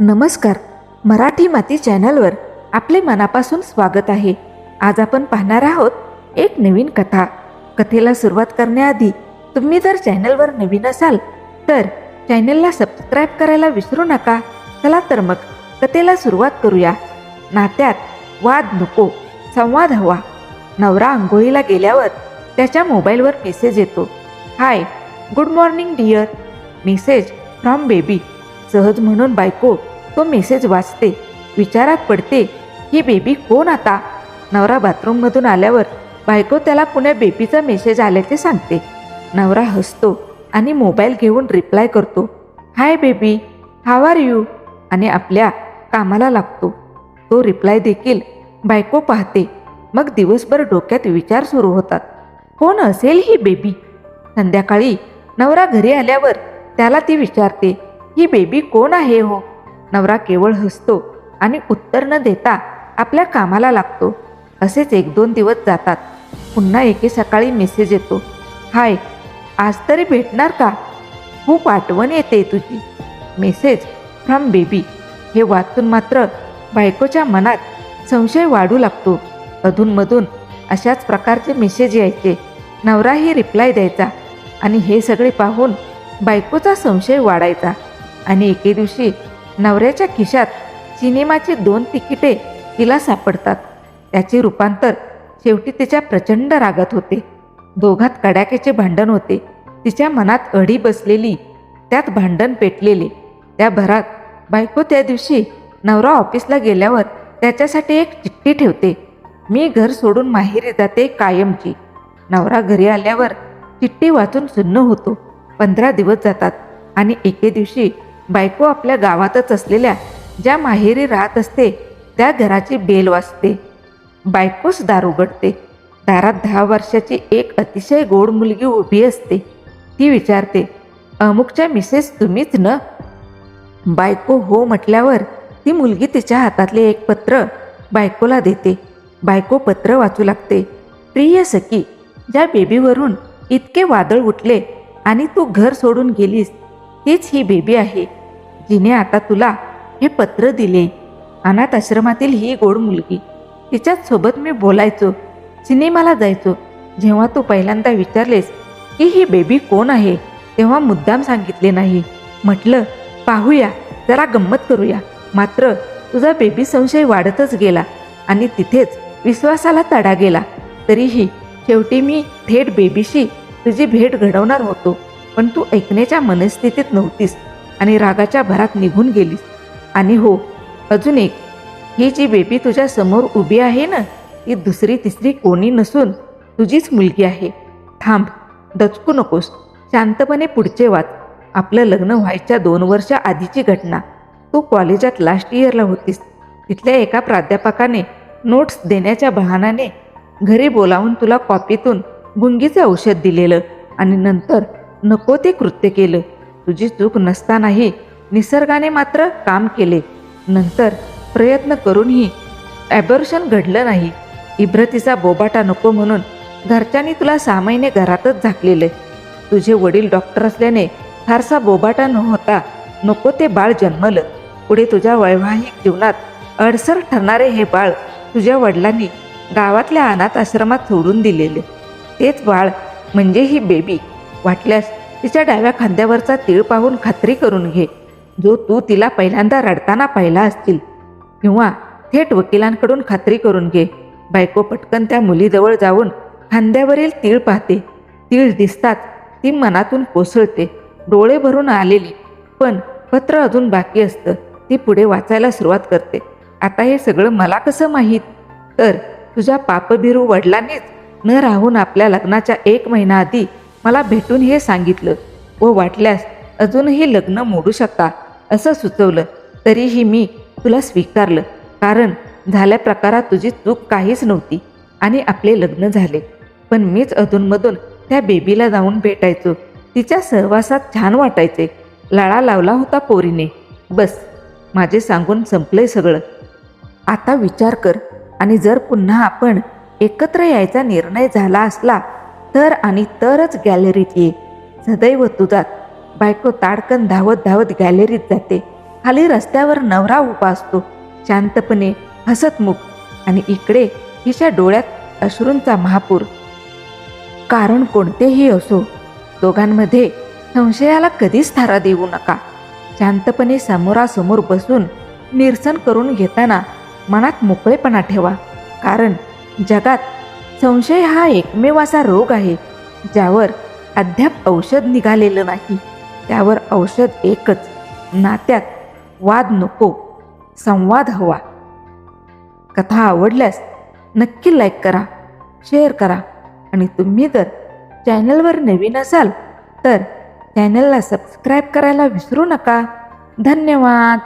नमस्कार मराठी माती चॅनलवर आपले मनापासून स्वागत आहे. आज आपण पाहणार आहोत एक नवीन कथा. कथेला सुरुवात करण्याआधी तुम्ही जर चॅनलवर नवीन असाल तर चॅनलला सबस्क्राईब करायला विसरू नका. चला तर मग कथेला सुरुवात करूया. नात्यात वाद नको संवाद हवा. नवरा आंघोळीला गेल्यावर त्याच्या मोबाईलवर मेसेज येतो. Hi good morning dear. Message from baby. सहज म्हणून बायको तो मेसेज वाचते विचारात पडते ही बेबी कोण आता? नवरा बाथरूममधून आल्यावर बायको त्याला पुण्या बेबीचा मेसेज आल्याचे सांगते. नवरा हसतो आणि मोबाईल घेऊन रिप्लाय करतो hi baby how are you आणि आपल्या कामाला लागतो. तो रिप्लाय देखील बायको पाहते. मग दिवसभर डोक्यात विचार सुरू होतात. कोण असेल ही बेबी संध्याकाळी नवरा घरी आल्यावर त्याला ती विचारते ही बेबी कोण आहे हो? नवरा केवळ हसतो आणि उत्तर न देता आपल्या कामाला लागतो. असेच एक दोन दिवस जातात. पुन्हा एके सकाळी मेसेज येतो. हाय आज तरी भेटणार का? खूप आठवण येते तुझी. मेसेज फ्रॉम बेबी हे वाचून मात्र बायकोच्या मनात संशय वाढू लागतो. अधूनमधून अशाच प्रकारचे मेसेज यायचे. नवराही रिप्लाय द्यायचा आणि हे सगळे पाहून बायकोचा संशय वाढायचा. आणि एके दिवशी नवऱ्याच्या खिशात सिनेमाची दोन तिकिटे तिला सापडतात. त्याचे रूपांतर शेवटी तिच्या प्रचंड रागात होते. दोघात कडाक्याचे भांडण होते. तिच्या मनात अडी बसलेली त्यात भांडण पेटलेले. त्या भरात बायको त्या दिवशी नवरा ऑफिसला गेल्यावर त्याच्यासाठी एक चिठ्ठी ठेवते. मी घर सोडून माहेरी जाते कायमची. नवरा घरी आल्यावर चिठ्ठी वाचून सुन्न होतो. पंधरा दिवस जातात आणि एके दिवशी बायको आपल्या गावातच असलेल्या ज्या माहेरी राहत असते त्या घराची बेल वाजते. बायकोच दार उघडते. दारात दहा वर्षाची एक अतिशय गोड मुलगी उभी असते. ती विचारते अमुकच्या मिसेस तुम्हीच न? बायको हो म्हटल्यावर ती मुलगी तिच्या हातातले एक पत्र बायकोला देते. बायको पत्र वाचू लागते. प्रिय सखी ज्या बेबीवरून इतके वादळ उठले आणि तू घर सोडून गेलीस तीच ही बेबी आहे. जिने आता तुला हे पत्र दिले. अनाथ आश्रमातील ही गोड मुलगी. तिच्याच सोबत मी बोलायचो. सिनेमाला जायचो. जेव्हा तू पहिल्यांदा विचारलेस की ही बेबी कोण आहे तेव्हा मुद्दाम सांगितले नाही. म्हटलं पाहूया जरा गंमत करूया. मात्र तुझा बेबी संशय वाढतच गेला आणि तिथेच विश्वासाला तडा गेला. तरीही शेवटी मी थेट बेबीशी तुझी भेट घडवणार होतो. पण तू ऐकण्याच्या मनस्थितीत नव्हतीस आणि रागाच्या भरात निघून गेलीस. आणि हो अजून एक ही जी बेबी तुझ्या समोर उभी आहे ना ती दुसरी तिसरी कोणी नसून तुझीच मुलगी आहे. थांब दचकू नकोस. शांतपणे पुढचे वाच. आपलं लग्न व्हायच्या दोन वर्षा आधीची घटना. तू कॉलेजात लास्ट इयरला होतीस. तिथल्या एका प्राध्यापकाने नोट्स देण्याच्या बहाण्याने घरी बोलावून तुला कॉपीतून गुंगीचे औषध दिलेलं आणि नंतर नको ते कृत्य केलं. तुझी चूक नसतानाही निसर्गाने मात्र काम केले. नंतर प्रयत्न करूनही ॲबर्शन घडलं नाही. इब्रतीचा बोबाटा नको म्हणून घरच्यांनी तुला सहा महिने घरातच झाकलेले. तुझे वडील डॉक्टर असल्याने फारसा बोबाटा न होता नको ते बाळ जन्मलं. पुढे तुझ्या वैवाहिक जीवनात अडसर ठरणारे हे बाळ तुझ्या वडिलांनी गावातल्या अनाथ आश्रमात सोडून दिलेले. तेच बाळ म्हणजे ही बेबी वाटल्यास तिच्या डाव्या खांद्यावरचा तीळ पाहून खात्री करून घे. जो तू तिला पहिल्यांदा रडताना पाहिला असतील किंवा थेट वकिलांकडून खात्री करून घे. बायको पटकन त्या मुलीजवळ जाऊन खांद्यावरील तीळ पाहते. तीळ दिसतात ती मनातून कोसळते. डोळे भरून आलेली पण पत्र अजून बाकी असतं. ती पुढे वाचायला सुरुवात करते. आता हे सगळं मला कसं माहीत? तर तुझ्या पापभिरू वडिलांनीच न राहून आपल्या लग्नाच्या एक महिना आधी मला भेटून हे सांगितलं व वाटल्यास अजूनही लग्न मोडू शकता असं सुचवलं. तरीही मी तुला स्वीकारलं कारण झाल्या प्रकारात तुझी चूक काहीच नव्हती आणि आपले लग्न झाले. पण मीच अधूनमधून त्या बेबीला जाऊन भेटायचो. तिच्या सहवासात छान वाटायचे. लळा लावला होता पोरीने. बस माझे सांगून संपलंय सगळं. आता विचार कर आणि जर पुन्हा आपण एकत्र यायचा निर्णय झाला असला तर आणि तरच गॅलरीत ये सदैव तुझात बायको ताडकन धावत धावत गॅलरीत जाते. खाली रस्त्यावर नवरा उभा असतो. शांतपणे हसतमुख आणि इकडे हिच्या डोळ्यात अश्रूंचा महापूर. कारण कोणतेही असो दोघांमध्ये संशयाला कधीच थारा देऊ नका. शांतपणे समोरासमोर बसून निरसन करून घेताना मनात मोकळेपणा ठेवा. कारण जगात संशय हा एकमेव असा रोग आहे ज्यावर अद्याप औषध निघालेलं नाही. त्यावर औषध एकच नात्यात वाद नको संवाद हवा. कथा आवडल्यास नक्की लाईक करा शेअर करा. आणि तुम्ही जर चॅनलवर नवीन असाल तर चॅनलला सबस्क्राईब करायला विसरू नका. धन्यवाद!